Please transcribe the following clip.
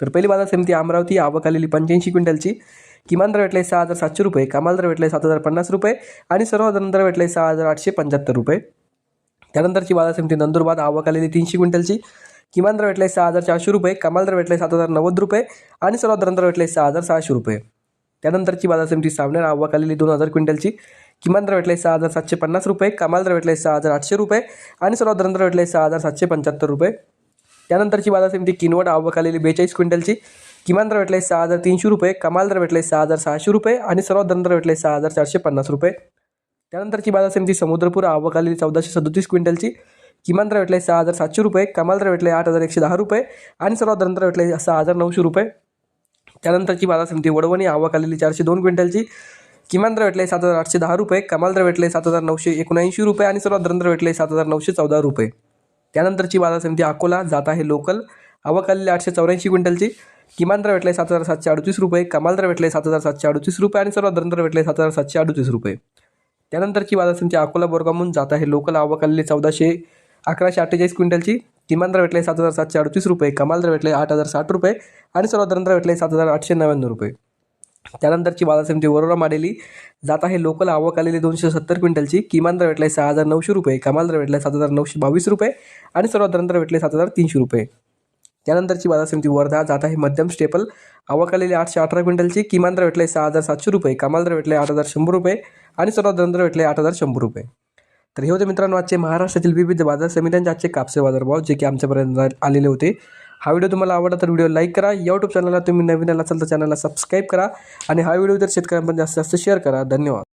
तर पहिली बाजार समिती अमरावती आवक आलेली पंच्याऐंशी क्विंटलची. किमान दर भेटले सहा हजार सातशे रुपये कमाल दर भेटले सात हजार पन्नास रुपये आणि सर्वसाधारण दर भेटले सहा हजार आठशे पंच्याहत्तर रुपये. त्यानंतरची बाजार समिती नंदुरबार आवक आलेली तीनशे क्विंटलची. किमान दर भेटले सहा हजार चारशे रुपये कमाल दर भेटले सात हजार नव्वद रुपये आणि सर्वसाधारण दर भेटले सहा हजार सहाशे रुपये. त्यानंतरची बाजार समिती सावनेर आवक आलेली दोन हजार क्विंटलची. किमान दर भेटले सहा हजार सातशे पन्नास रुपये कमाल दर भेटले सहा हजार आठशे रुपये आणि सर्वसाधारण दर भेटले सहा हजार सातशे पंच्याहत्तर रुपये. त्यानंतरची बाजार समिती किनवट आवक आलेली बेचाळीस क्विंटलची. किमान दर भेटले सहा हजार तीनशे रुपये कमाल दर भेटले सहा हजार सहाशे रुपये आणि सर्वात दर भेटले सहा हजार चारशे पन्नास रुपये. त्यानंतरची बाजार समिती समुद्रपूर आवक आलेली चौदाशे सदोतीस क्विंटलची. किमान दर भेटले सहा हजार सातशे रुपये कमाल दर भेटले आठ हजार एकशे दहा रुपये आणि सर्वात दर भेटले सहा हजार नऊशे रुपये. त्यानंतरची बाजार समिती वडवणी आवक आलेली चारशे दोन क्विंटलची. किमान दर भेटले सात हजार आठशे दहा रुपये कमाल दर भेटले सात हजार नऊशे एकोणऐंशी रुपये आणि सर्वात दर भेटले सात हजार नऊशे चौदा रुपये. त्यानंतरची बाजार समिती अकोला जात आहे लोकल. आवक आलेली आठशे चौऱ्याऐंशी क्विंटलची. किमान दर भेटले सात हजार सातशे अडतीस रुपये. कमाल दर भेटले सात हजार सातशे अडतीस रुपये आणि सर्वात दर भेटले सात हजार सातशे अडतीस रुपये. त्यानंतरची बाजार समिती अकोला बोरगामून जात आहे लोकल. आवक आलेली चौदाशे अकराशे अठ्ठेचाळीस क्विंटलची. किमान दर भेटले सात हजार सातशे अडतीस रुपये. कमाल दर भेटले आठ हजार साठ रुपये आणि सर्वात दर भेटले सात हजार आठशे नव्याण्णव रुपये. त्यानंतरची बाजार समिती वरोरा माडेली. जात आहे लोकल आवक आलेली दोनशे सत्तर क्विंटलची. किमान दर भेटले सहा हजार नऊशे रुपये. कमाल दर भेटलाय सात हजार नऊशे बावीस रुपये. आणि सर्वात दर भेटले सात हजार तीनशे रुपये. त्यानंतरची बाजार समिती वर्धा. जात आहे मध्यम स्टेपल. आवक आलेली आठशे अठरा क्विंटलची. किमान दर भेटले सहा हजार सातशे रुपये. कमाल दर भेटले आठ हजार शंभर रुपये. आणि सर्वात दर भेटले आठ हजार शंभर रुपये. तर हे होते मित्रांनो आजचे महाराष्ट्रातील विविध बाजार समित्यांचे आजचे कापसे बाजारभाव जे की आमच्यापर्यंत आलेले होते. हा व्हिडिओ तुम्हाला आवडला तर व्हिडिओ लाईक करा. यूट्यूब चॅनलला तुम्ही नवीन आला असाल तर चॅनलला सबस्क्राईब करा. आणि हा व्हिडिओ जर शेतकऱ्यांपर्यंत जास्तीत जास्त शेअर करा. धन्यवाद.